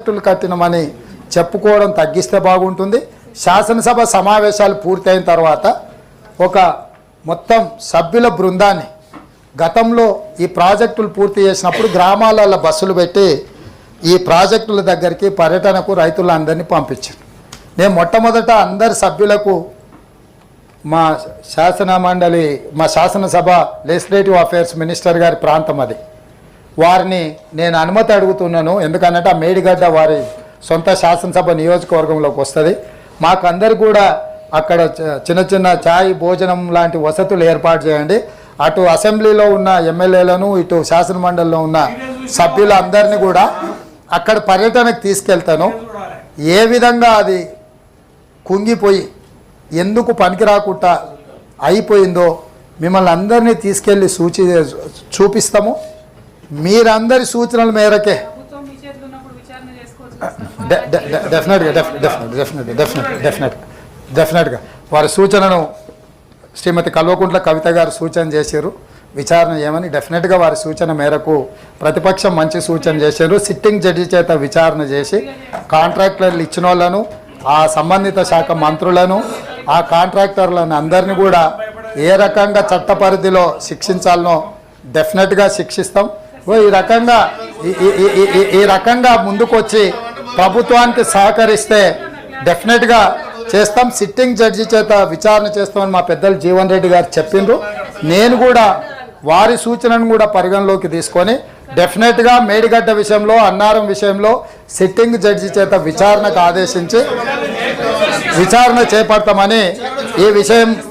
ప్రాజెక్టులు కట్టినమని చెప్పుకోవడం తగ్గిస్తే బాగుంటుంది. శాసనసభ సమావేశాలు పూర్తయిన తర్వాత ఒక మొత్తం సభ్యుల బృందాన్ని గతంలో ఈ ప్రాజెక్టులు పూర్తి చేసినప్పుడు గ్రామాలలో బస్సులు పెట్టి ఈ ప్రాజెక్టుల దగ్గరికి పర్యటనకు రైతులందరినీ పంపించాను నేను మొట్టమొదట అందరి సభ్యులకు మా శాసన మండలి మా శాసనసభ లెజిస్లేటివ్ అఫైర్స్ మినిస్టర్ గారి ప్రాంతం అది. వారిని నేను అనుమతి అడుగుతున్నాను. ఎందుకనంటే ఆ మేడిగడ్డ వారి సొంత శాసనసభ నియోజకవర్గంలోకి వస్తుంది. మాకందరు కూడా అక్కడ చ- చిన్న చిన్న ఛాయ్ భోజనం లాంటి వసతులు ఏర్పాటు చేయండి. అటు అసెంబ్లీలో ఉన్న ఎమ్మెల్యేలను ఇటు శాసనమండలిలో ఉన్న సభ్యులందరినీ కూడా అక్కడ పర్యటనకు తీసుకెళ్తాను. ఏ విధంగా అది కుంగిపోయి ఎందుకు పనికి రాకుండా అయిపోయిందో మిమ్మల్ని అందరినీ తీసుకెళ్ళి సూచి చూపిస్తాము. మీరందరి సూచనల మేరకే. డెఫినెట్గా డెఫ్- డెఫినెట్ డెఫినెట్ డెఫినెట్ డెఫినెట్ డెఫినెట్గా వారి సూచనను శ్రీమతి కల్వకుంట్ల కవిత గారు సూచన చేశారు. విచారణ చేయమని డెఫినెట్గా వారి సూచన మేరకు ప్రతిపక్షం మంచి సూచన చేశారు. సిట్టింగ్ జడ్జి చేత విచారణ చేసి కాంట్రాక్టర్లు ఇచ్చిన వాళ్ళను ఆ సంబంధిత శాఖ మంత్రులను ఆ కాంట్రాక్టర్లను అందరినీ కూడా ఏ రకంగా చట్ట పరిధిలో శిక్షించాలనో డెఫినెట్గా శిక్షిస్తాం. ఈ రకంగా ఈ- రకంగా ముందుకొచ్చి ప్రభుత్వానికి సహకరిస్తే డెఫినెట్గా చేస్తాం. సిట్టింగ్ జడ్జి చేత విచారణ చేస్తామని మా పెద్దలు జీవన్ రెడ్డి గారు చెప్పిండ్రు. నేను కూడా వారి సూచనను కూడా పరిగణలోకి తీసుకొని డెఫినెట్గా మేడిగడ్డ విషయంలో అన్నారం విషయంలో సిట్టింగ్ జడ్జి చేత విచారణకు ఆదేశించి విచారణ చేపడతామని ఈ విషయం